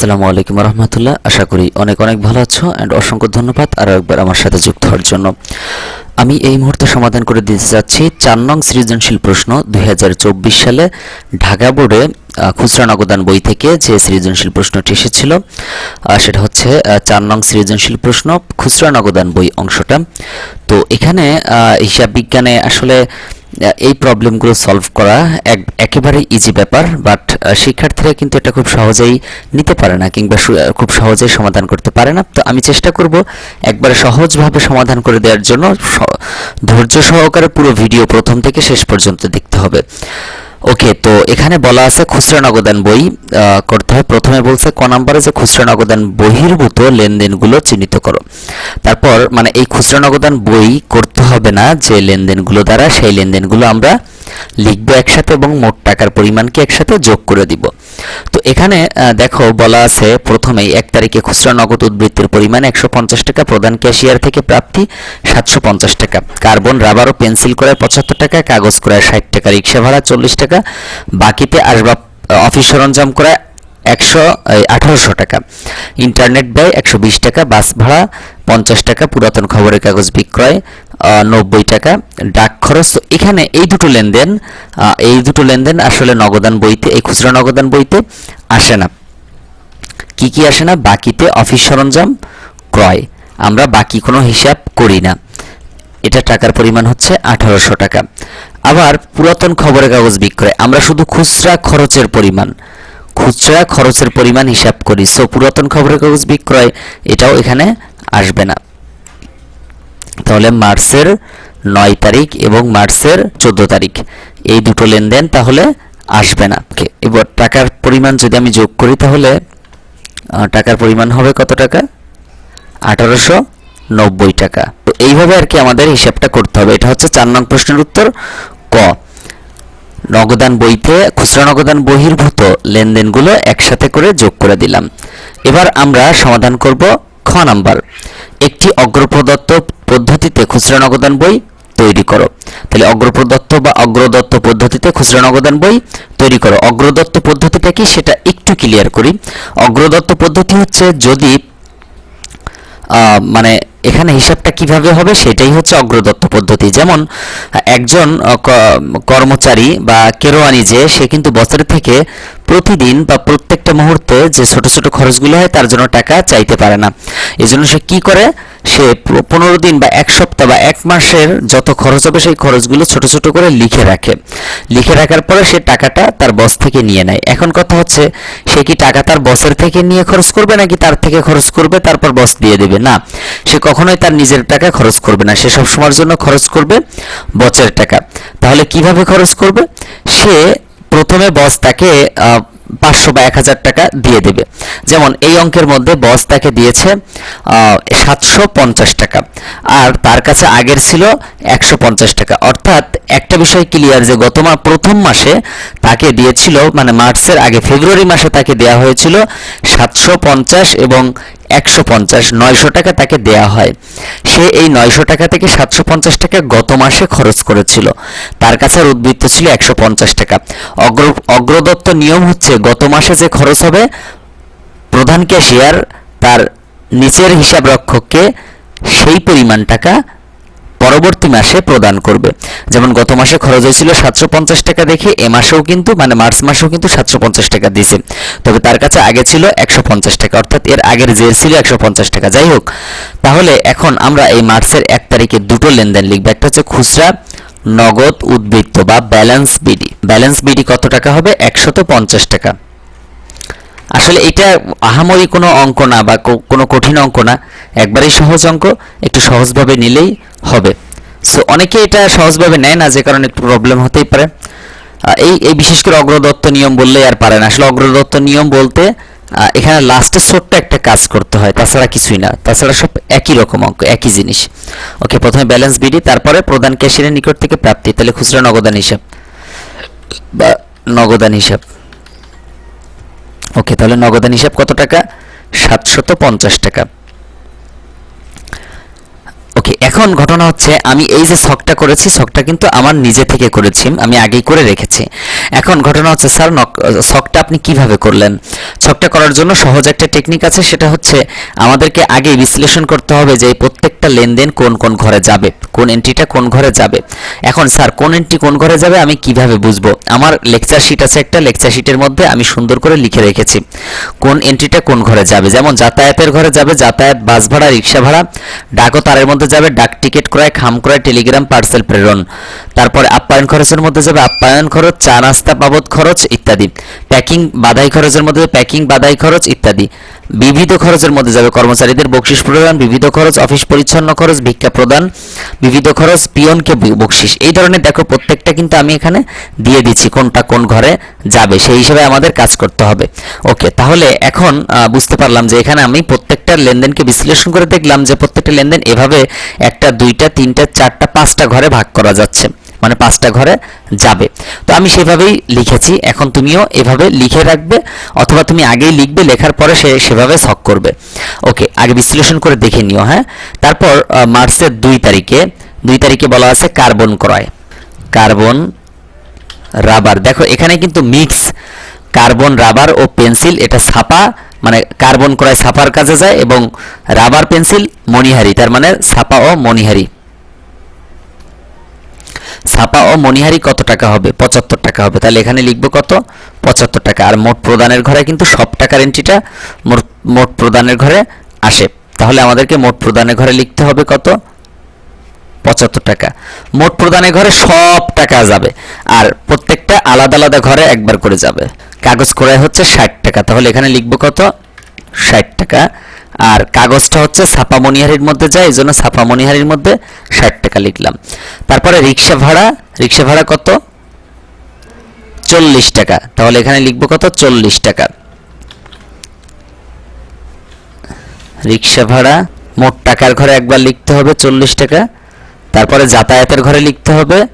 আসসালামু আলাইকুম রহমতুল্লাহ। আশা করি অনেক অনেক ভালো আছো অ্যান্ড অসংখ্য ধন্যবাদ আরও একবার আমার সাথে যুক্ত হওয়ার জন্য। আমি এই মুহূর্তে সমাধান করে দিতে যাচ্ছি চার নং সৃজনশীল প্রশ্ন দুই হাজার চব্বিশ সালে ঢাকা বোর্ডে খুচরা নগদান বই থেকে যে সৃজনশীল প্রশ্নটি এসেছিল সেটা হচ্ছে চার নং সৃজনশীল প্রশ্ন খুচরা নগদান বই অংশটা। তো এখানে হিসাব বিজ্ঞানে আসলে এই প্রবলেমগুলো সলভ করা এক, একেবারে ইজি ব্যাপার বাট শিক্ষার্থীরা কিন্তু এটা খুব সহজেই নিতে পারে না কিংবা খুব সহজেই সমাধান করতে পারে না। তো আমি চেষ্টা করব একবারে সহজভাবে সমাধান করে দেওয়ার জন্য ধৈর্য সহকারে পুরো ভিডিও প্রথম থেকে শেষ পর্যন্ত দেখতে হবে। ওকে তো এখানে বলা আছে খুচরা নগদান বই করতে হয়। প্রথমে বলছে ক নাম্বারে যে খুচরা নগদান বহির্ভূত লেনদেনগুলো চিহ্নিত করো। তারপর মানে এই খুচরা নগদান বই করতে হবে না যে লেনদেনগুলো দ্বারা, সেই লেনদেনগুলো আমরা লিখব একসাথে এবং মোট টাকার পরিমাণকে একসাথে যোগ করে দিব। তো এখানে দেখো বলা আছে, প্রথমেই এক তারিখে খুচরা নগদ উদ্বৃত্তির পরিমাণ একশো পঞ্চাশ টাকা, প্রধান ক্যাশিয়ার থেকে প্রাপ্তি সাতশো পঞ্চাশ টাকা। কার্বন, রাবার ও পেন্সিল করায় পঁচাত্তর টাকা, কাগজ করায় ষাট টাকা, রিক্সা ভাড়া চল্লিশ টাকা, বাকিতে আসবাব অফিস সরঞ্জাম করায় একশো আঠারোশো টাকা। ইন্টারনেট ব্যয় একশো বিশ টাকা, বাস ভাড়া পঞ্চাশ টাকা, পুরাতন খবরের কাগজ বিক্রয় নব্বই টাকা। ডাক খরচ, এখানে এই দুটো লেনদেন এই দুটো লেনদেন আসলে নগদান বইতে, এই খুচরা নগদান বইতে আসে না। কি কি আসে না? বাকিতে অফিস সরঞ্জাম, ক্রয়। আমরা বাকি কোনো হিসাব করি না। এটা টাকার পরিমাণ হচ্ছে আঠারোশো টাকা। আবার পুরাতন খবরের কাগজ বিক্রয়। আমরা শুধু খুচরা খরচের পরিমাণ। খুচরা খরচের পরিমাণ হিসাব করি। সো পুরাতন খবরের কাগজ বিক্রয়, এটাও এখানে আসবে না। তাহলে মার্চের নয় তারিখ এবং মার্চের চোদ্দ তারিখ, এই দুটো লেনদেন তাহলে আসবে না। এবার টাকার পরিমাণ যদি আমি যোগ করি তাহলে টাকার পরিমাণ হবে কত টাকা? আঠারোশো নব্বই টাকা। তো এইভাবে আর কি আমাদের হিসাবটা করতে হবে। এটা হচ্ছে চার নং প্রশ্নের উত্তর, ক। নগদান বইতে, খুচরা নগদান বহির্ভূত লেনদেনগুলো একসাথে করে যোগ করে দিলাম। এবার আমরা সমাধান করব খ নাম্বার। একটি অগ্রপ্রদত্ত পদ্ধতিতে খুচরা নগদান বই তৈরি করো। তাহলে অগ্রপ্রদত্ত বা অগ্রদত্ত পদ্ধতিতে খুচরা নগদান বই তৈরি করো। অগ্রদত্ত পদ্ধতিটা কি? সেটা একটু ক্লিয়ার করি। অগ্রদত্ত পদ্ধতি হচ্ছে যদি মানে এখানে হিসাবটা কীভাবে হবে সেটাই হচ্ছে অগ্রদত্ত পদ্ধতি। যেমন, একজন কর্মচারী বা কেরোয়ানি যে, সে কিন্তু বছর থেকে প্রতিদিন বা প্রত্যেকটা মুহূর্তে যে ছোট ছোট খরচগুলো হয়, তার জন্য টাকা চাইতে পারে না। এজন্য সে কি করে? সে পনেরো দিন বা এক সপ্তাহ বা এক মাসের যত খরচ হবে, সেই খরচগুলো ছোট ছোট করে লিখে রাখে। লিখে রাখার পরে সে টাকাটা তার বস থেকে নিয়ে নেয়। এখন কথা হচ্ছে, সে কি টাকা তার বসের থেকে নিয়ে খরচ করবে, নাকি তার থেকে খরচ করবে, তারপর বস দিয়ে দেবে? না, সে কখনোই তার নিজের টাকা খরচ করবে না। সে সব সময়ের জন্য খরচ করবে বসের টাকা। তাহলে কীভাবে খরচ করবে? সে প্রথমে বস তাকে পাঁচশো বা এক হাজার টাকা দিয়ে দেবে। যেমন এই অঙ্কের মধ্যে বস তাকে দিয়েছে সাতশো পঞ্চাশ টাকা। আর তার কাছে আগের ছিল একশো পঞ্চাশ টাকা। অর্থাৎ একটা বিষয় ক্লিয়ার যে গত মা, প্রথম মাসে তাকে দিয়েছিল মানে মার্চের আগে, ফেব্রুয়ারি মাসে তাকে দেয়া হয়েছিল সাতশো পঞ্চাশ এবং একশো পঞ্চাশ, নয়শো টাকা তাকে দেয়া হয়। সে এই নয়শো টাকা থেকে সাতশো পঞ্চাশ টাকা গত মাসে খরচ করেছিল। তার কাছে উদ্বৃত্ত ছিল একশো পঞ্চাশ টাকা। অগ্র, অগ্রদত্ত নিয়ম হচ্ছে গত মাসে যে খরচ হবে, প্রধান ক্যাশিয়ার তার নিচের হিসাব রক্ষককে সেই পরিমাণ টাকা পরবর্তী মাসে প্রদান করবে। যেমন গত মাসে খরচ হয়েছিল সাতশো পঞ্চাশ টাকা দেখে এ মাসেও কিন্তু মানে মার্চ মাসেও কিন্তু সাতশো পঞ্চাশ টাকা দিয়েছে। তবে তার কাছে আগে ছিল একশো পঞ্চাশ টাকা, অর্থাৎ এর আগের যে ছিল একশো পঞ্চাশ টাকা। যাই হোক, তাহলে এখন আমরা এই মার্চের এক তারিখে দুটো লেনদেন লিখব। একটা হচ্ছে খুচরা, নগদ, উদ্বৃত্ত বা ব্যালেন্স বিডি। ব্যালেন্স বিডি কত টাকা হবে? একশত পঞ্চাশ টাকা। আসলে এটা আহামরি কোনো অঙ্ক না বা কোনো কঠিন অঙ্ক না। একবারেই সহজ অঙ্ক, একটু সহজভাবে নিলেই হবে। সো অনেকে এটা সহজভাবে নেয় না, যে কারণে একটু প্রবলেম হতেই পারে। এই এই বিশেষ করে অগ্রদত্ত নিয়ম বললেই আর পারে না। আসলে অগ্রদত্ত নিয়ম বলতে এখানে লাস্টে ছোট্ট একটা কাজ করতে হয়, তাছাড়া কিছুই না। তাছাড়া সব একই রকম অঙ্ক, একই জিনিস। ওকে, প্রথমে ব্যালেন্স বিডি তারপরে প্রধান ক্যাশিয়ারের নিকট থেকে প্রাপ্তি। তাহলে খুচরা নগদান হিসাব বা নগদান হিসাব। ওকে তাহলে নগদান হিসাব কত টাকা? সাতশত পঞ্চাশ টাকা। এখন ঘটনা হচ্ছে, আমি এই যে ছকটা করেছি ছকটা কিন্তু আমার নিজে থেকে করেছি, আমি আগেই করে রেখেছি। এখন ঘটনা হচ্ছে, স্যার ছকটা আপনি কীভাবে করলেন? ছকটা করার জন্য সহজ একটা টেকনিক আছে, সেটা হচ্ছে আমাদেরকে আগে বিশ্লেষণ করতে হবে যে প্রত্যেকটা লেনদেন কোন কোন ঘরে যাবে, কোন এন্ট্রিটা কোন ঘরে যাবে। এখন, স্যার, কোন এন্ট্রি কোন ঘরে যাবে আমি কীভাবে বুঝব? আমার লেকচার শিট আছে একটা লেকচার শিটের মধ্যে আমি সুন্দর করে লিখে রেখেছি। কোন এন্ট্রিটা কোন ঘরে যাবে? যেমন যাতায়াতের ঘরে যাবে, যাতায়াত, বাস ভাড়া, রিক্সা ভাড়া, ডাক তারের মধ্যে যাবে ডাক টিকিট ক্রয়, খাম ক্রয়, টেলিগ্রাম, পার্সেল প্রেরণ। তারপরে আপ্যায়ন খরচের মধ্যে যাবে, আপ্যায়ন খরচ, চা নাস্তা বাবদ খরচ ইত্যাদি। প্যাকিং, বাধাই খরচের মধ্যে প্যাকিং, বাধাই খরচ ইত্যাদি। বিবিধ খরচের মধ্যে যাবে কর্মচারীদের বকশিস প্রদান, বিবিধ খরচ, অফিস পরিচ্ছন্ন খরচ, ভিক্ষা প্রদান, বিবিধ খরচ, পিয়নকে বকশিস এই ধরনের দেখো, প্রত্যেকটা কিন্তু আমি এখানে দিয়ে দিচ্ছি, কোনটা কোন ঘরে যাবে, সেই হিসেবে আমাদের কাজ করতে হবে। ওকে, তাহলে এখন বুঝতে পারলাম যে এখানে আমি প্রত্যেকটা লেনদেনকে বিশ্লেষণ করে দেখলাম যে প্রত্যেকটা লেনদেন এভাবে একটা, দুইটা, তিনটা, চারটা, পাঁচটা ঘরে ভাগ করা যাচ্ছে। মানে পাঁচটা ঘরে যাবে। তো আমি সেভাবেই লিখেছি। এখন তুমিও এভাবে লিখে রাখবে অথবা তুমি আগেই লিখবে, লেখার পরে সে সেভাবে ছক করবে। ওকে, আগে বিশ্লেষণ করে দেখে নিও হ্যাঁ? তারপর মার্চের দুই তারিখে দুই তারিখে বলা আছে কার্বন ক্রয়। Carbon rubber. দেখো, এখানে কিন্তু মিক্স কার্বন, রাবার ও পেন্সিল, এটা ছাপা মানে কার্বন ক্রয় ছাপার কাজে যায় এবং রাবার পেন্সিল মণিহারি, তার মানে ছাপা ও মণিহারি। ছাপা ও মণিহারি কত টাকা হবে? পঁচাত্তর টাকা হবে। তাহলে এখানে লিখব কত? পঁচাত্তর টাকা। আর মোট প্রদানের ঘরে কিন্তু সব টাকার এন্ট্রিটা মোট মোট প্রদানের ঘরে আসে। তাহলে আমাদেরকে মোট প্রদানের ঘরে লিখতে হবে কত? পঁচাত্তর টাকা। মোট প্রদানের ঘরে সব টাকা যাবে। আর প্রত্যেকটা আলাদা আলাদা ঘরে একবার করে যাবে। কাগজ ক্রয় হচ্ছে ষাট টাকা। তাহলে এখানে লিখব কত? ষাট টাকা। আর কাগজটা হচ্ছে ছাপা মনিহারির মধ্যে যায় এই জন্য ছাপা মনিহারির মধ্যে ষাট টাকা লিখলাম। তারপরে রিক্সা ভাড়া। রিক্সা ভাড়া কত? চল্লিশ টাকা। তাহলে এখানে লিখব কত? চল্লিশ টাকা। রিক্সা ভাড়া, মোট টাকার ঘরে একবার লিখতে হবে চল্লিশ টাকা। তারপরে যাতায়াতের ঘরে লিখতে হবে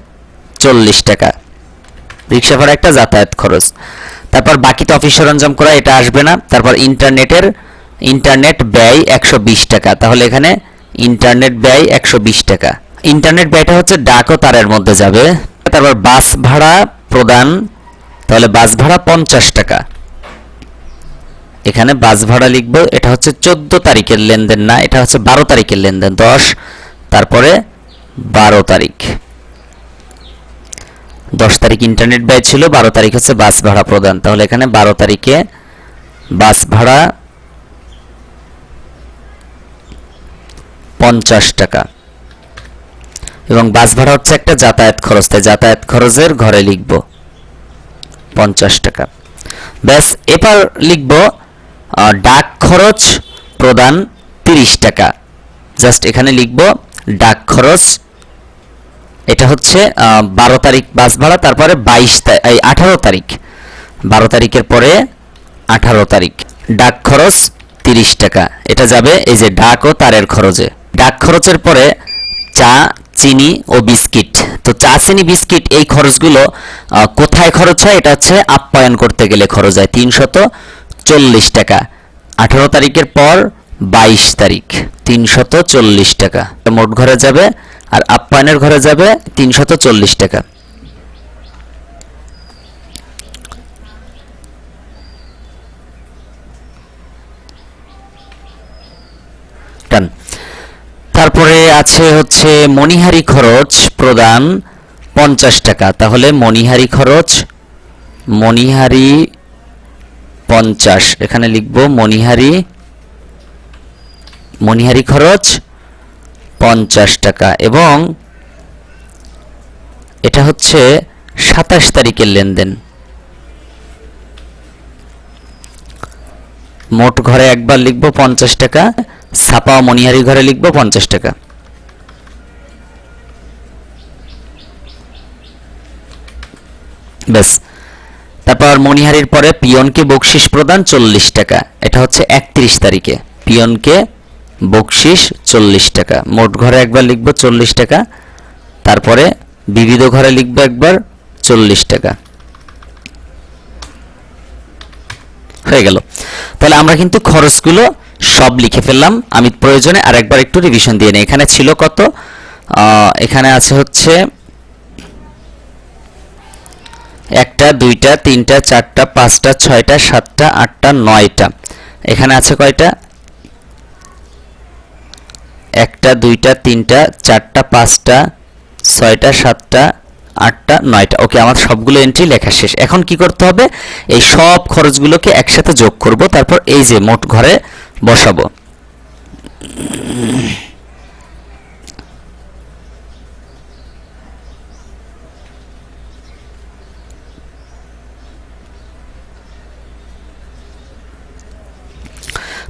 চল্লিশ টাকা। রিক্সা ভাড়া একটা যাতায়াত খরচ। তারপর বাকি তো অফিস সরঞ্জাম করা, এটা আসবে না। তারপর ইন্টারনেটের, ইন্টারনেট ব্যয় একশো বিশ টাকা। তাহলে এখানে ইন্টারনেট ব্যয় একশো বিশ টাকা। ইন্টারনেট ব্যয়টা হচ্ছে ডাক ও তারের মধ্যে যাবে। তারপর বাস ভাড়া প্রদান, তাহলে বাস ভাড়া পঞ্চাশ টাকা। এখানে বাস ভাড়া লিখব, এটা হচ্ছে চোদ্দ তারিখের লেনদেন না, এটা হচ্ছে বারো তারিখের লেনদেন, দশ। তারপরে বারো তারিখ। দশ তারিখ ইন্টারনেট ব্যয় ছিল, বারো তারিখ হচ্ছে বাস ভাড়া প্রদান। তাহলে এখানে বারো তারিখে বাস ভাড়া পঞ্চাশ টাকা। এবং বাস ভাড়া হচ্ছে একটা যাতায়াত খরচ, তাই যাতায়াত খরচের ঘরে লিখব পঞ্চাশ টাকা। ব্যাস, এবার লিখব ডাক খরচ প্রদান তিরিশ টাকা। জাস্ট এখানে লিখব, ডাক খরচ এটা হচ্ছে বারো তারিখ বাস ভাড়া, তারপরে বাইশ এই আঠারো তারিখ। বারো তারিখের পরে আঠারো তারিখ। ডাক খরচ তিরিশ টাকা। এটা যাবে এই যে ডাক ও তারের খরচে। ডাক খরচের পরে চা, চিনি ও বিস্কিট। তো চা, চিনি, বিস্কিট এই খরচগুলো কোথায় খরচ হয়? এটা হচ্ছে আপ্যায়ন করতে গেলে খরচ হয় তিনশত চল্লিশ টাকা। আঠারো তারিখের পর বাইশ তারিখ, তিনশত চল্লিশ টাকা। মোট ঘরে যাবে আর আপ্যায়নের ঘরে যাবে তিনশত চল্লিশ টাকা। তারপরে আছে হচ্ছে মণিহারি খরচ প্রদান পঞ্চাশ টাকা। তাহলে মণিহারি খরচ, মণিহারি পঞ্চাশ। এখানে লিখব মণিহারি মণিহারি খরচ পঞ্চাশ টাকা এবং এটা হচ্ছে সাতাশ তারিখের লেনদেন। মোট ঘরে একবার লিখব পঞ্চাশ টাকা, ছাপা ও মণিহারি ঘরে লিখব পঞ্চাশ টাকা। ব্যাস। তারপর মণিহারির পরে পিয়নকে বকশিস প্রদান চল্লিশ টাকা। এটা হচ্ছে একত্রিশ তারিখে। পিয়নকে বকশিস চল্লিশ টাকা। মোট ঘরে একবার লিখব চল্লিশ টাকা, তারপরে বিবিধ ঘরে লিখব একবার চল্লিশ টাকা। হয়ে গেল। তাহলে আমরা কিন্তু খরচগুলো সব লিখে ফেললাম। আমি প্রয়োজনে আরেকবার একটু রিভিশন দিয়ে নিই। এখানে ছিল কত? এখানে আছে হচ্ছে একটা, দুইটা, তিনটা, চারটা, পাঁচটা, ছয়টা, সাতটা, আটটা, নয়টা। এখানে আছে কয়টা? একটা, দুইটা, তিনটা, চারটা, পাঁচটা, ছয়টা, সাতটা, আটটা, নয়টা। ওকে, আমার সবগুলো এন্ট্রি লেখা শেষ। এখন কি করতে হবে? এই সব খরচগুলোকে একসাথে যোগ করব, তারপর এই যে মোট ঘরে বসাবো।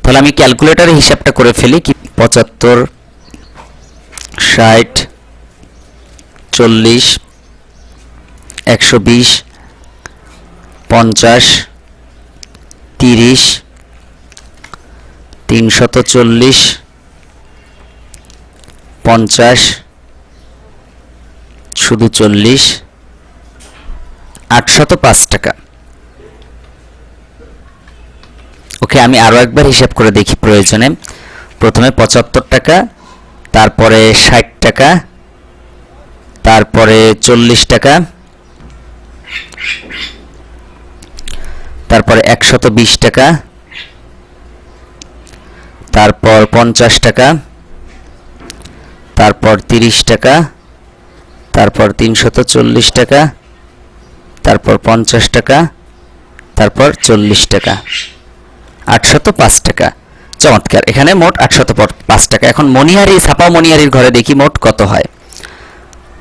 তাহলে আমি ক্যালকুলেটরে হিসাবটা করে ফেলি, কি? পঁচাত্তর ষাট, চল্লিশ, একশো বিশ, পঞ্চাশ, তিরিশ, তিনশত চল্লিশ, পঞ্চাশ, শুধু চল্লিশ, আটশত পাঁচ টাকা। ওকে, আমি আরও একবার হিসাব করে দেখি প্রয়োজনে। প্রথমে পঁচাত্তর টাকা তারপরে ষাট টাকা, তারপরে চল্লিশ টাকা, তারপরে একশত বিশ টাকা, তারপর পঞ্চাশ টাকা, তারপর তিরিশ টাকা, তারপর তিনশত চল্লিশ টাকা, তারপর পঞ্চাশ টাকা, তারপর চল্লিশ টাকা, আটশত পাঁচ টাকা। চমৎকার। এখানে মোট আটশত পাঁচ টাকা। এখন মনিহারি ছাপা মনিহারির ঘরে দেখি মোট কত হয়।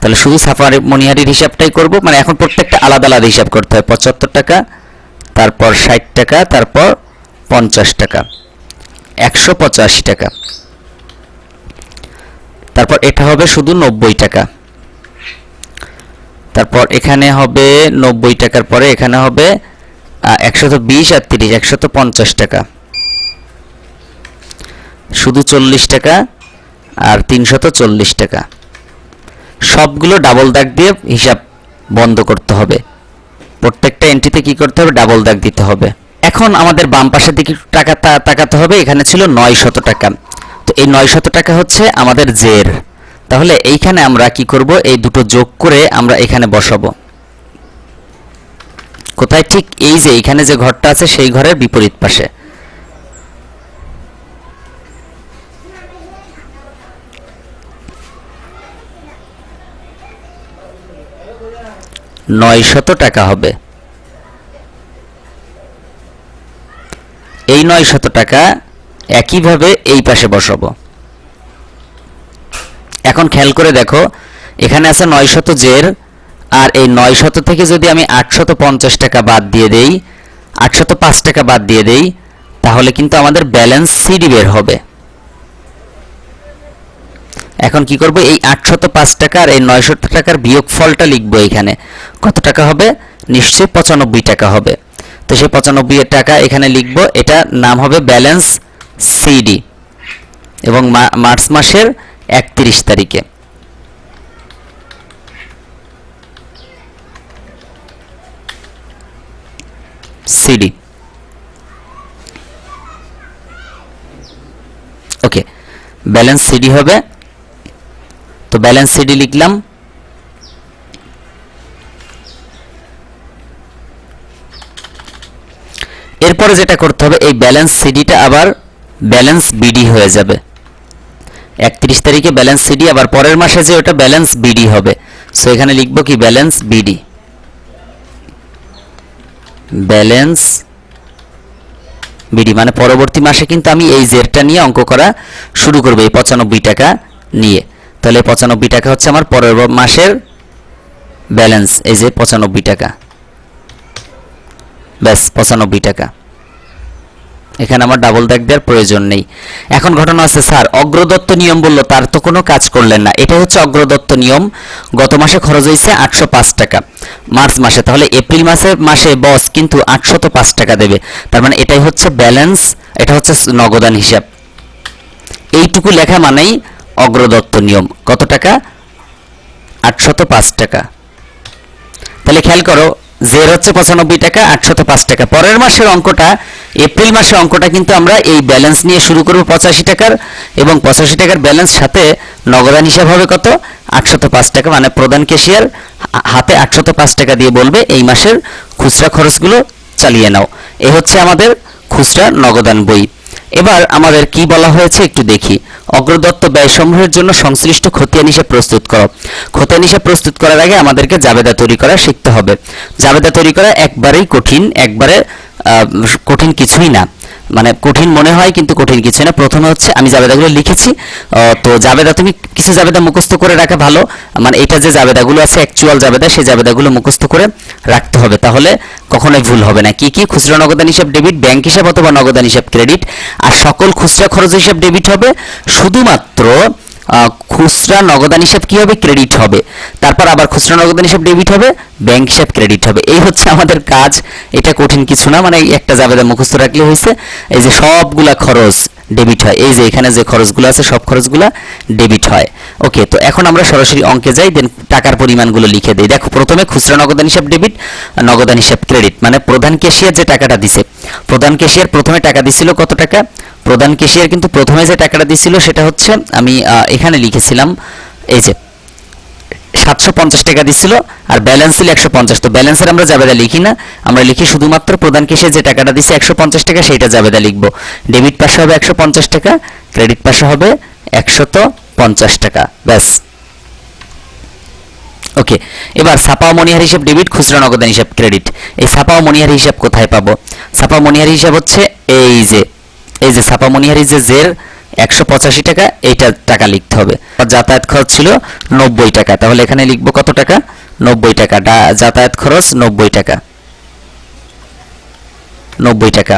তাহলে শুধু ছাপা মনিহারির হিসাবটাই করব। মানে এখন প্রত্যেকটা আলাদা আলাদা হিসাব করতে হয়। পঁচাত্তর টাকা, তারপর ষাট টাকা, তারপর পঞ্চাশ টাকা। একশো পঁচাশি টাকা। তারপর এটা হবে শুধু নব্বই টাকা। তারপর এখানে হবে নব্বই টাকার পরে এখানে হবে একশত বিশ আর তিরিশ, একশত পঞ্চাশ টাকা। শুধু চল্লিশ টাকা আর তিনশত চল্লিশ টাকা। সবগুলো ডাবল দাগ দিয়ে হিসাব বন্ধ করতে হবে। প্রত্যেকটা এন্ট্রিতে কি করতে হবে? ডাবল দাগ দিতে হবে। এখন আমাদের বাম পাশের দিকে টাকা তাকাতে হবে। এখানে ছিল নয় শত টাকা। তো এই নয় শত টাকা হচ্ছে আমাদের জের তাহলে এইখানে আমরা কি করব? এই দুটো যোগ করে আমরা এখানে বসাবো। কোথায়? ঠিক এই যে এখানে যে ঘরটা আছে, সেই ঘরের বিপরীত পাশে। নয় শত টাকা হবে। এই নয় শত টাকা একইভাবে এই পাশে বসাবো। এখন খেয়াল করে দেখো, এখানে আছে নয় শত জের আর এই নয় শত থেকে যদি আমি আটশত পঞ্চাশ টাকা বাদ দিয়ে দেই, আটশত পাঁচ টাকা বাদ দিয়ে দেই, তাহলে কিন্তু আমাদের ব্যালেন্স সিডি বের হবে। এখন কি করব? এই আটশত পাঁচ টাকা আর এই নয়শত টাকার বিয়োগফলটা লিখব এখানে। কত টাকা হবে? নিশ্চয়ই পঁচানব্বই টাকা হবে। তো সেই পঁচানব্বই টাকা এখানে লিখব এটা নাম হবে ব্যালেন্স সিডি এবং মার্চ মাসের একত্রিশ তারিখে। সিডি। ওকে। ব্যালেন্স সিডি হবে তো ব্যালেন্স সিডি লিখলাম। এরপরে যেটা করতে হবে, এই ব্যালেন্স সিডিটা আবার ব্যালেন্স বিডি হয়ে যাবে। একত্রিশ তারিখে ব্যালেন্স সিডি আবার পরের মাসে যে ওটা ব্যালেন্স বিডি হবে। সো এখানে লিখব কি ব্যালেন্স বিডি ব্যালেন্স বিডি মানে পরবর্তী মাসে কিন্তু আমি এই জেরটা নিয়ে অঙ্ক করা শুরু করব, এই পঁচানব্বই টাকা নিয়ে। তাহলে পঁচানব্বই টাকা হচ্ছে আমার পরের মাসের ব্যালেন্স এই যে পঁচানব্বই টাকা। ব্যাস, পঁচানব্বই টাকা। এখানে আমার ডাবল দাগ দেওয়ার প্রয়োজন নেই। এখন ঘটনা আছে, স্যার, অগ্রদত্ত নিয়ম বলল, তার তো কোনো কাজ করলেন না। এটা হচ্ছে অগ্রদত্ত নিয়ম। গত মাসে খরচ হয়েছে আটশো পাঁচ টাকা। মার্চ মাসে, তাহলে এপ্রিল মাসে মাসে বস কিন্তু আটশত পাঁচ টাকা দেবে। তার মানে এটাই হচ্ছে ব্যালেন্স এটা হচ্ছে নগদান হিসাব। এইটুকু লেখা মানেই অগ্রদত্ত নিয়ম। কত টাকা? আটশত পাঁচ টাকা। তাহলে খেয়াল করো, জের হচ্ছে পঁচানব্বই টাকা, আটশত পাঁচ টাকা। পরের মাসের অঙ্কটা, এপ্রিল মাসে অঙ্কটা কিন্তু আমরা এই ব্যালেন্স নিয়ে শুরু করব পঁচাশি টাকার, এবং পঁচাশি টাকার ব্যালেন্স সাথে নগদান হিসাব হবে কত? আটশত পাঁচ টাকা মানে প্রধান কেশিয়ার হাতে আটশত পাঁচ টাকা দিয়ে বলবে, এই মাসের খুচরা খরচগুলো চালিয়ে নাও। এ হচ্ছে আমাদের খুচরা নগদান বই। এবার আমাদের কি বলা হয়েছে একটু দেখি। অগ্রদত্ত ব্যয়সমূহের জন্য সংশ্লিষ্ট খতিয়ান হিসেব প্রস্তুত করো। খতিয়ান হিসাব প্রস্তুত করার আগে আমাদেরকে জাবেদা তৈরি করা শিখতে হবে। জাবেদা তৈরি করা একবারেই কঠিন, একবারে কঠিন কিছুই না। মানে কঠিন মনে হয়, কিন্তু কঠিন কিছু না। প্রথমে হচ্ছে আমি জাবেদাগুলো লিখেছি। তো জাবেদা তুমি কিছু জাবেদা মুখস্থ করে রাখা ভালো। মানে এটা যে জাবেদাগুলো আছে অ্যাকচুয়াল জাবেদা, সেই জাবেদাগুলো মুখস্থ করে রাখতে হবে। তাহলে কখনোই ভুল হবে না। কি কি? খুচরা নগদান হিসাব ডেবিট ব্যাংক হিসাব অথবা নগদান হিসাব ক্রেডিট আর সকল খুচরা খরচ হিসাব ডেবিট হবে। শুধুমাত্র খুচরা নগদান হিসাব কী হবে? ক্রেডিট হবে। তারপর আবার খুচরা নগদান হিসাব ডেবিট হবে, ব্যাংক হিসাব ক্রেডিট হবে। এই হচ্ছে আমাদের কাজ। এটা কঠিন কিছু না মানে একটা জাবেদা মুখস্থ রাখলে হয়েছে এই যে সবগুলা খরচ ডেবিট হয়। এই যে এখানে যে খরচগুলো আছে, সব খরচগুলো ডেবিট হয়। ওকে তো এখন আমরা সরাসরি অঙ্কে যাই দেন টাকার পরিমাণগুলো লিখে দিই। দেখো, প্রথমে খুচরা নগদান হিসাব ডেবিট নগদান হিসাব ক্রেডিট মানে প্রধান ক্যাশিয়ার যে টাকাটা দিছে। প্রধান ক্যাশিয়ার প্রথমে টাকা দিছিল কত টাকা? প্রধান ক্যাশিয়ার কিন্তু প্রথমে যে টাকাটা দিছিল, সেটা হচ্ছে আমি এখানে লিখেছিলাম, এই যে সাতশো পঞ্চাশ টাকা দিছিল আর ব্যালেন্স ছিল একশো পঞ্চাশ। তো ব্যালেন্সের আমরা জাবেদা লিখি না, আমরা লিখি শুধুমাত্র প্রধান কেসে যে টাকাটা দিছে একশো পঞ্চাশ টাকা, সেইটা জাবেদা লিখব। ডেবিট পাশে হবে একশো পঞ্চাশ টাকা ক্রেডিট পাশে হবে একশত পঞ্চাশ টাকা, ব্যাস। ওকে, এবার ও মনিহার হিসাব ডেবিট খুচরা নগদান হিসাব ক্রেডিট এই ও মনিহার হিসাব কোথায় পাবো? ও মনিহার হিসাব হচ্ছে এই যে এই যে ছাপা মনিহারি যে জের একশো পঁচাশি টাকা, এইটা টাকা লিখতে হবে। যাতায়াত খরচ ছিল নব্বই টাকা। তাহলে এখানে লিখব কত টাকা? নব্বই টাকা। যাতায়াত খরচ নব্বই টাকা। নব্বই টাকা।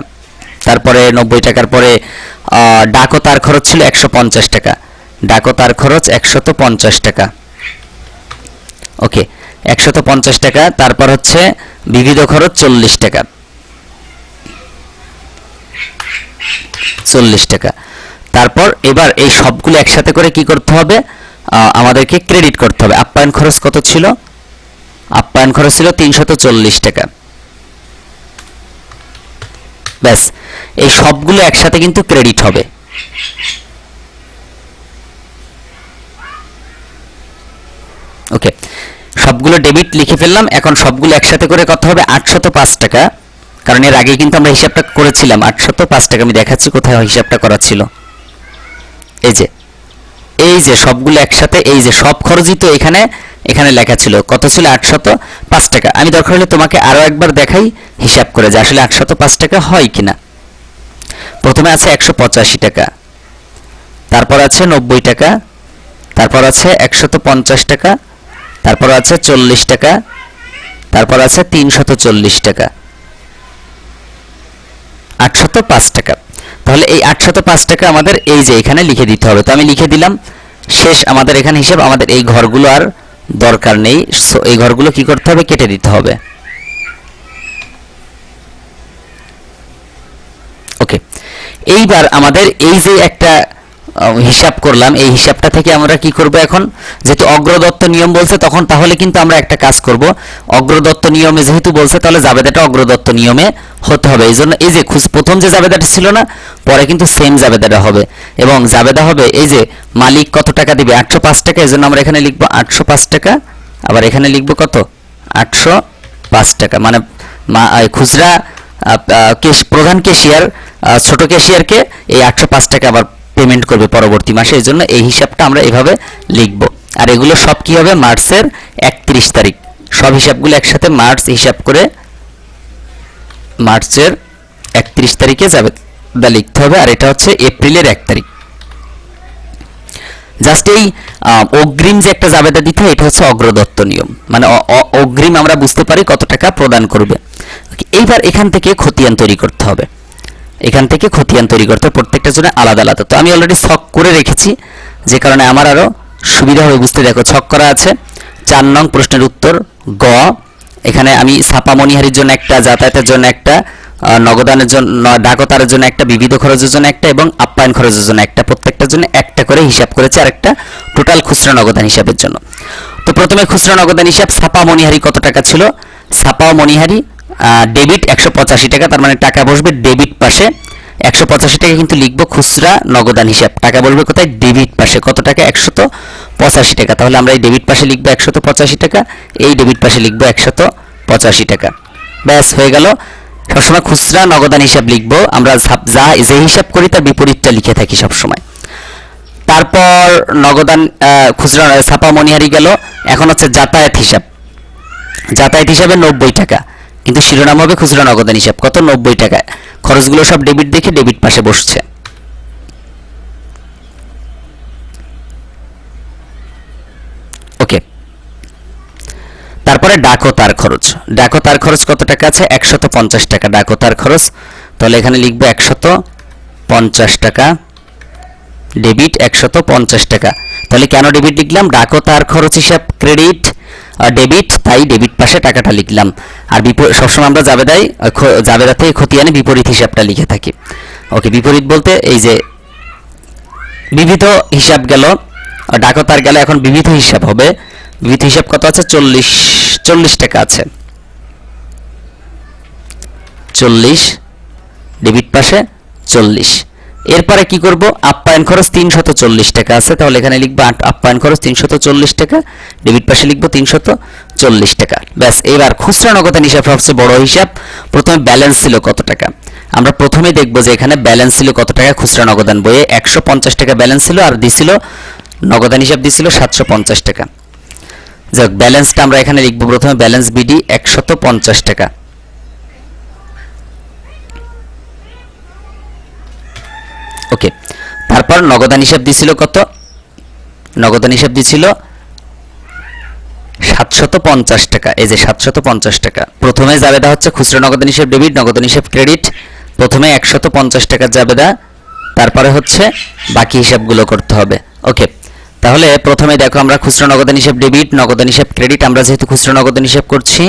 তারপরে নব্বই টাকার পরে ডাকো তার খরচ ছিল একশো পঞ্চাশ টাকা। ডাকো তার খরচ একশত পঞ্চাশ টাকা। ওকে, একশত পঞ্চাশ টাকা। তারপর হচ্ছে বিবিধ খরচ চল্লিশ টাকা। চল্লিশ টাকা। তারপর এবার এই সবগুলো একসাথে করে কি করতে হবে? আমাদেরকে ক্রেডিট করতে হবে। আপ্যায়ন খরচ কত ছিল? আপ্যায়ন খরচ ছিল তিনশত চল্লিশ টাকা। ব্যাস, এই সবগুলো একসাথে কিন্তু ক্রেডিট হবে। ওকে সবগুলো ডেবিট লিখে ফেললাম। এখন সবগুলো একসাথে করে কত হবে? আটশত পাঁচ টাকা। কারণ এর আগে কিন্তু আমরা হিসাবটা করেছিলাম। আটশত পাঁচ টাকা আমি দেখাচ্ছি কোথায় হিসাবটা করা ছিল। এই যে এই যে সবগুলো একসাথে, এই যে সব খরচই তো এখানে এখানে লেখা ছিল। কত ছিল? আটশত পাঁচ টাকা। আমি দরকার হলে তোমাকে আরও একবার দেখাই, হিসাব করে যে আসলে আটশত পাঁচ টাকা হয় কিনা। প্রথমে আছে একশো পঁচাশি টাকা। তারপর আছে নব্বই টাকা। তারপর আছে একশত পঞ্চাশ টাকা। তারপর আছে চল্লিশ টাকা। তারপর আছে তিনশত চল্লিশ টাকা। আটশত পাঁচ টাকা। তাহলে এই আটশত পাঁচ টাকা আমাদের এই যে এখানে লিখে দিতে হবে। তো আমি লিখে দিলাম, শেষ আমাদের এখানে হিসাব, আমাদের এই ঘরগুলো আর দরকার নেই। সো এই ঘরগুলো কি করতে হবে? কেটে দিতে হবে। ওকে এইবার আমাদের এই যে একটা হিসাব করলাম। এই হিসাবটা থেকে আমরা কি করব এখন? যেহেতু অগ্রদত্ত নিয়ম বলছে, তখন তাহলে কিন্তু আমরা একটা কাজ করব। অগ্রদত্ত নিয়মে যেহেতু বলছে, তাহলে জাবেদাটা অগ্রদত্ত নিয়মে হতে হবে। এই জন্য এই যে প্রথম যে জাবেদাটা ছিল না, পরে কিন্তু সেম জাবেদাটা হবে। এবং জাবেদা হবে, এই যে মালিক কত টাকা দিবে? আটশো পাঁচ টাকা, এই জন্য আমরা এখানে লিখব আটশো পাঁচ টাকা। আবার এখানে লিখব কত? আটশো পাঁচ টাকা। মানে খুচরা প্রধান কেশিয়ার ছোট কেশিয়ারকে এই আটশো পাঁচ টাকা আবার পেমেন্ট করবে পরবর্তী মাসে, এই জন্য এই হিসাবটা আমরা এভাবে লিখব। আর এগুলো সব কি হবে? মার্চের একত্রিশ তারিখ। সব হিসাবগুলো একসাথে মার্চ হিসাব করে মার্চের একত্রিশ তারিখে যাবে দা লিখতে হবে। আর এটা হচ্ছে এপ্রিলের এক তারিখ। জাস্ট এই অগ্রিম যে একটা জাবেদা দিতে হয়, এটা হচ্ছে অগ্রদত্ত নিয়ম। মানে অগ্রিম আমরা বুঝতে পারি কত টাকা প্রদান করবে। এইবার এখান থেকে খতিয়ান তৈরি করতে হবে। এখান থেকে খতিয়ান তৈরি করতে প্রত্যেকটা জন্য আলাদা আলাদা। তো আমি অলরেডি ছক করে রেখেছি, যে কারণে আমার আরও সুবিধা হবে, বুঝতে দেখো, ছক করা আছে, চার নং প্রশ্নের উত্তর, গ। এখানে আমি ছাপামণিহারির জন্য একটা, যাতায়াতের জন্য একটা নগদানের জন্য ডাকতারের জন্য একটা, বিবিধ খরচের জন্য একটা এবং আপ্যায়ন খরচের জন্য একটা। প্রত্যেকটার জন্য একটা করে হিসাব করেছে আর একটা টোটাল খুচরা নগদান হিসাবের জন্য। তো প্রথমে খুচরা নগদান হিসাব ছাপা মণিহারি কত টাকা ছিল? ছাপা ও মণিহারি ডেবিট একশো পঁচাশি টাকা, তার মানে টাকা বসবে ডেবিট পাশে। একশো পঁচাশি টাকা কিন্তু লিখব খুচরা নগদান হিসাব। টাকা বলবে কোথায়? ডেবিট পাশে। কত টাকা? একশত পঁচাশি টাকা। তাহলে আমরা এই ডেবিট পাশে লিখব একশত পঁচাশি টাকা, এই ডেবিট পাশে লিখব একশত পঁচাশি টাকা। ব্যাস, হয়ে গেল। সবসময় খুচরা নগদান হিসাব লিখব। আমরা যা- যা হিসাব করি তার বিপরীতটা লিখে থাকি সবসময়। তারপর নগদান খুচরা ছাপা মনিহারি গেল। এখন হচ্ছে যাতায়াত হিসাব। যাতায়াত হিসাবে নব্বই টাকা। কিন্তু শিরোনাম হবে খুচরা নগদান হিসাব। কত? নব্বই টাকা খরচগুলো সব ডেবিট দেখে ডেবিট পাশে বসছে। ওকে। তারপরে ডাকো তার খরচ। ডাকো তার খরচ কত টাকা আছে? একশত পঞ্চাশ টাকা। ডাকো তার খরচ। তাহলে এখানে লিখব একশত পঞ্চাশ টাকা। ডেবিট একশত পঞ্চাশ টাকা। তাহলে কেন ডেবিট লিখলাম? ডাকো তার খরচ হিসাব, ক্রেডিট ডেবিট তাই ডেবিট পাশে টাকাটা লিখলাম। আর বিপরীত, সবসময় আমরা জাবেদাই জাবেদাতে খতিয়ানে বিপরীত হিসাবটা লিখে থাকি। ওকে, বিপরীত বলতে এই যে বিবিধ হিসাব গেল ডাকো তার গেল, এখন বিবিধ হিসাব হবে। বিবিধ হিসাব কত আছে? চল্লিশ চল্লিশ টাকা আছে। চল্লিশ ডেবিট পাশে চল্লিশ। এরপরে কি করব? আপ্যায়ন খরচ তিনশত চল্লিশ টাকা আছে। তাহলে এখানে লিখব আপ্যায়ন খরচ তিনশত চল্লিশ টাকা। ডেবিট পাশে লিখব তিনশত চল্লিশ টাকা। ব্যাস, এবার খুচরা নগদান হিসাব সবচেয়ে বড় হিসাব। প্রথমে ব্যালেন্স ছিল কত টাকা? আমরা প্রথমে দেখব যে এখানে ব্যালেন্স ছিল কত টাকা খুচরা নগদান বইয়ে। একশো পঞ্চাশ টাকা ব্যালেন্স ছিল আর দিছিল নগদান হিসাব দিছিল সাতশো পঞ্চাশ টাকা। যাক ব্যালেন্সটা আমরা এখানে লিখব। প্রথমে ব্যালেন্স বিডি একশত পঞ্চাশ টাকা। ওকে, তারপর নগদান হিসাব দিছিল কত? নগদান হিসাব দিছিল সাতশত পঞ্চাশ টাকা, এই যে সাতশত পঞ্চাশ টাকা। প্রথমে জাবেদা হচ্ছে খুচরা নগদান হিসাব ডেবিট নগদান হিসাব ক্রেডিট। প্রথমে একশত পঞ্চাশ টাকার জাবেদা, তারপরে হচ্ছে বাকি হিসাবগুলো করতে হবে। ওকে, তাহলে প্রথমে দেখো আমরা খুচরা নগদান হিসাব ডেবিট নগদান হিসাব ক্রেডিট। আমরা যেহেতু খুচরো নগদান হিসাব করছি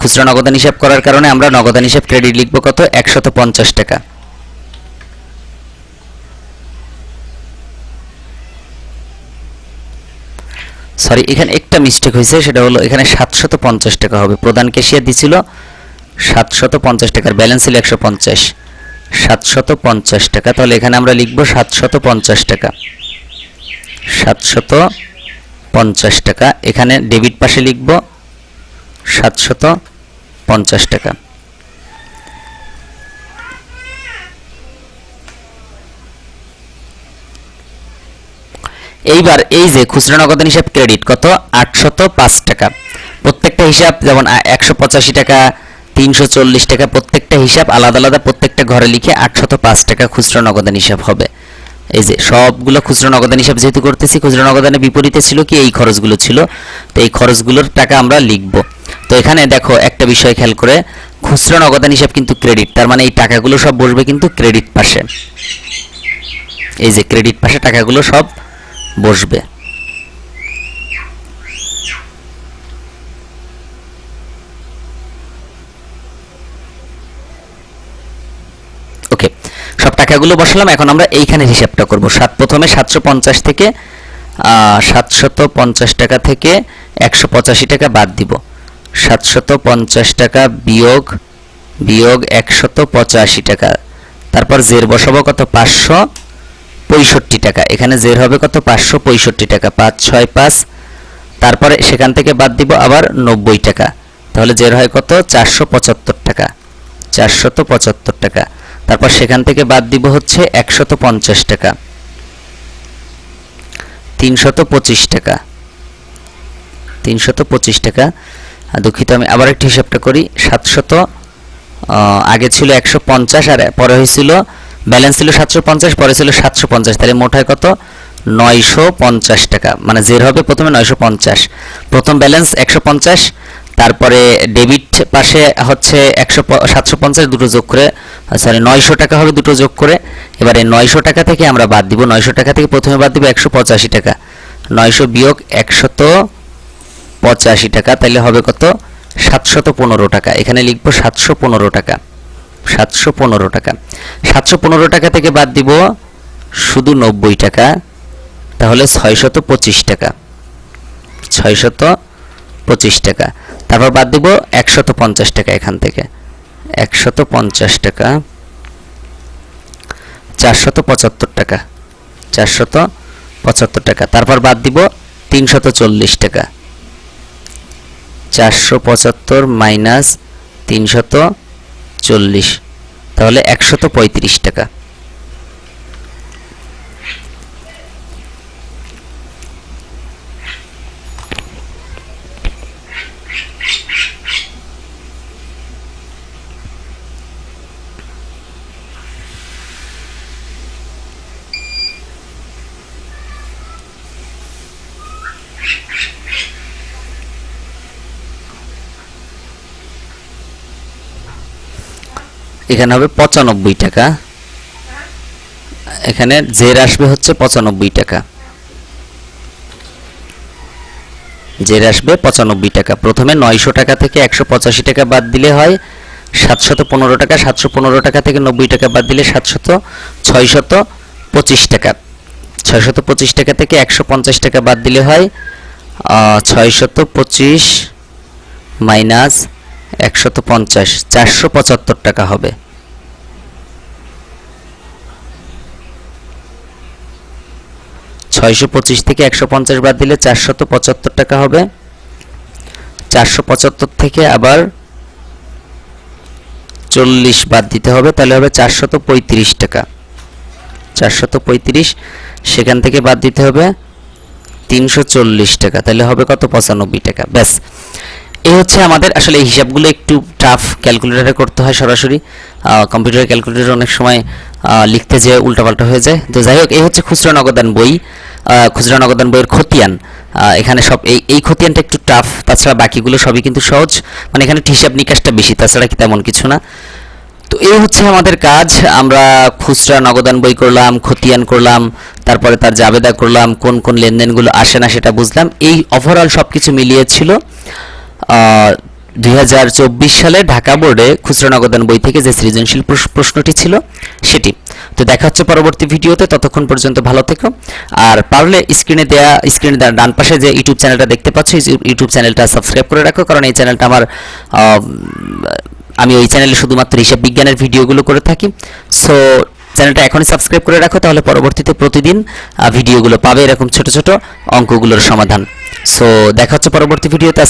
খুচরা নগদান হিসাব করার কারণে আমরা নগদান হিসাব ক্রেডিট লিখব কত? একশত পঞ্চাশ টাকা। সরি এখানে একটা মিস্টেক হয়েছে, সেটা হলো এখানে সাতশত পঞ্চাশ টাকা হবে। প্রধান ক্যাশিয়ার দিছিল সাতশত পঞ্চাশ টাকার ব্যালেন্স ছিল একশো পঞ্চাশ। সাতশত পঞ্চাশ টাকা, তাহলে এখানে আমরা লিখব সাতশত পঞ্চাশ টাকা। সাতশত পঞ্চাশ টাকা, এখানে ডেবিট পাশে লিখব সাতশত পঞ্চাশ টাকা। এইবার এই যে খুচরা নগদান হিসাব ক্রেডিট, কত? আটশত পাঁচ টাকা। প্রত্যেকটা হিসাব যেমন একশো পঁচাশি টাকা, তিনশো চল্লিশ টাকা, প্রত্যেকটা হিসাব আলাদা আলাদা, প্রত্যেকটা ঘরে লিখে আটশত পাঁচ টাকা খুচরা নগদান হিসাব হবে। এই যে সবগুলো খুচরা নগদান হিসাব যেহেতু করতেছি, খুচরা নগদানের বিপরীতে ছিল কি? এই খরচগুলো ছিল। তো এই খরচগুলোর টাকা আমরা লিখব। তো এখানে দেখো একটা বিষয় খেয়াল করে, খুচরা নগদান হিসাব কিন্তু ক্রেডিট, তার মানে এই টাকাগুলো সব বসবে কিন্তু ক্রেডিট পাশে। এই যে ক্রেডিট পাশে টাকাগুলো সব বসবে। ওকে, সব টাকাগুলো বসালাম, এখন আমরা এইখানে হিসাবটা করব। সাত প্রথমে সাতশো পঞ্চাশ থেকে সাতশত পঞ্চাশ টাকা থেকে একশো পঁচাশি টাকা বাদ দিব। সাতশত পঞ্চাশ টাকা বিয়োগ বিয়োগ একশত পঁচাশি টাকা। তারপর জের বসাবো কত? পাঁচশো। পঁয়ষট্টি টাকা। এখানে জের হবে কত? পাঁচশো পঁয়ষট্টি টাকা। পাঁচ, ছয়, পাঁচ। তারপরে সেখান থেকে বাদ দিব আবার নব্বই টাকা। তাহলে জের হয় কত? চারশো পঁচাত্তর টাকা। চারশত পঁচাত্তর টাকা। তারপর সেখান থেকে বাদ দিব হচ্ছে একশত পঞ্চাশ টাকা। তিনশত পঁচিশ টাকা। তিনশত পঁচিশ টাকা। দুঃখিত, আমি আবার একটু হিসাবটা করি। সাতশত আগে ছিল একশো পঞ্চাশ আর পরে হয়েছিল ব্যালেন্স ছিল সাতশো পঞ্চাশ, পরে ছিল সাতশো পঞ্চাশ। তাহলে মোট হয় কত? নয়শো পঞ্চাশ টাকা। মানে জের হবে প্রথমে নয়শো পঞ্চাশ। প্রথম ব্যালেন্স একশো পঞ্চাশ, তারপরে ডেবিট পাশে হচ্ছে একশো সাতশো পঞ্চাশ, দুটো যোগ করে সরি নয়শো টাকা হবে দুটো যোগ করে। এবারে নয়শো টাকা থেকে আমরা বাদ দিব। নয়শো টাকা থেকে প্রথমে বাদ দিব একশো পঁচাশি টাকা। নয়শো বিয়োগ একশত পঁচাশি টাকা, তাহলে হবে কত? সাতশত পনেরো টাকা। এখানে লিখব সাতশো পনেরো টাকা। সাতশো পনেরো টাকা। সাতশো পনেরো টাকা থেকে বাদ দিব শুধু নব্বই টাকা, তাহলে ছয়শত পঁচিশ টাকা। ছয়শত পঁচিশ টাকা। তারপর বাদ দিব একশত পঞ্চাশ টাকা এখান থেকে। একশত পঞ্চাশ টাকা, চারশত পঁচাত্তর টাকা। চারশত পঁচাত্তর টাকা। তারপর বাদ দিব তিনশত চল্লিশ টাকা। চারশো পঁচাত্তর মাইনাস তিনশত চল্লিশ। তাহলে একশত পঁয়ত্রিশ টাকা। এখানে হবে পঁচানব্বই টাকা। এখানে জের আসবে হচ্ছে পঁচানব্বই টাকা। জের আসবে পঁচানব্বই টাকা। প্রথমে নয়শো টাকা থেকে একশো পঁচাশি টাকা বাদ দিলে হয়, সাতশত পনেরো টাকা, সাতশো পনেরো টাকা থেকে নব্বই টাকা বাদ দিলে সাতশত ছয়শত পঁচিশ টাকা। ছয়শত পঁচিশ টাকা থেকে একশো পঞ্চাশ টাকা বাদ দিলে হয় ছয়শত পঁচিশ মাইনাস একশত পঞ্চাশ, চারশো পঁচাত্তর টাকা হবে। ছয়শো পঁচিশ থেকে একশো পঞ্চাশ বাদ দিলে চারশত পঁচাত্তর টাকা হবে। চারশো পঁচাত্তর থেকে আবার চল্লিশ বাদ দিতে হবে, তাহলে হবে চারশত পঁয়ত্রিশ টাকা। চারশত পঁয়ত্রিশ, সেখান থেকে বাদ দিতে হবে তিনশো চল্লিশ টাকা, তাহলে হবে কত? পঁচানব্বই টাকা। ব্যাস। এই হচ্ছে আমাদের আসলে এই হিসাবগুলো একটু টাফ ক্যালকুলেটারে করতে হয় সরাসরি। কম্পিউটার ক্যালকুলেটর অনেক সময় লিখতে যে উল্টাপাল্টা হয়ে যায়। তো যাই হোক, এই হচ্ছে খুচরা নগদান বই। খুচরা নগদান বইয়ের খতিয়ান। এখানে সব এই এই খতিয়ানটা একটু টাফ তাছাড়া বাকিগুলো সবই কিন্তু সহজ। মানে এখানে হিসাব নিকাশটা বেশি, তাছাড়া কি তেমন কিছু না। তো এই হচ্ছে আমাদের কাজ। আমরা খুচরা নগদান বই করলাম, খতিয়ান করলাম, তারপরে তার জাবেদা করলাম, কোন কোন লেনদেনগুলো আসে না সেটা বুঝলাম। এই ওভারঅল সব কিছু মিলিয়ে ছিল। দু হাজার চব্বিশ সালে ঢাকা বোর্ডে খুচরা নগদান বই থেকে যে সৃজনশীল প্রশ- প্রশ্নটি ছিল, সেটি। তো দেখা হচ্ছে পরবর্তী ভিডিওতে, ততক্ষণ পর্যন্ত ভালো থেকো। আর পারলে স্ক্রিনে দেয়া, স্ক্রিনে ডান পাশে যে ইউটিউব চ্যানেলটা দেখতে পাচ্ছ ইউটিউব চ্যানেলটা সাবস্ক্রাইব করে রাখো, কারণ এই চ্যানেলটা আমার আমি ওই চ্যানেলে শুধুমাত্র হিসাব বিজ্ঞানের ভিডিওগুলো করে থাকি। সো, চ্যানেলটা এখনই সাবস্ক্রাইব করে রাখো, তাহলে পরবর্তীতে প্রতিদিন ভিডিওগুলো পাবে এরকম ছোট ছোট অঙ্কগুলোর সমাধান। সো, দেখা হচ্ছে পরবর্তী ভিডিওতে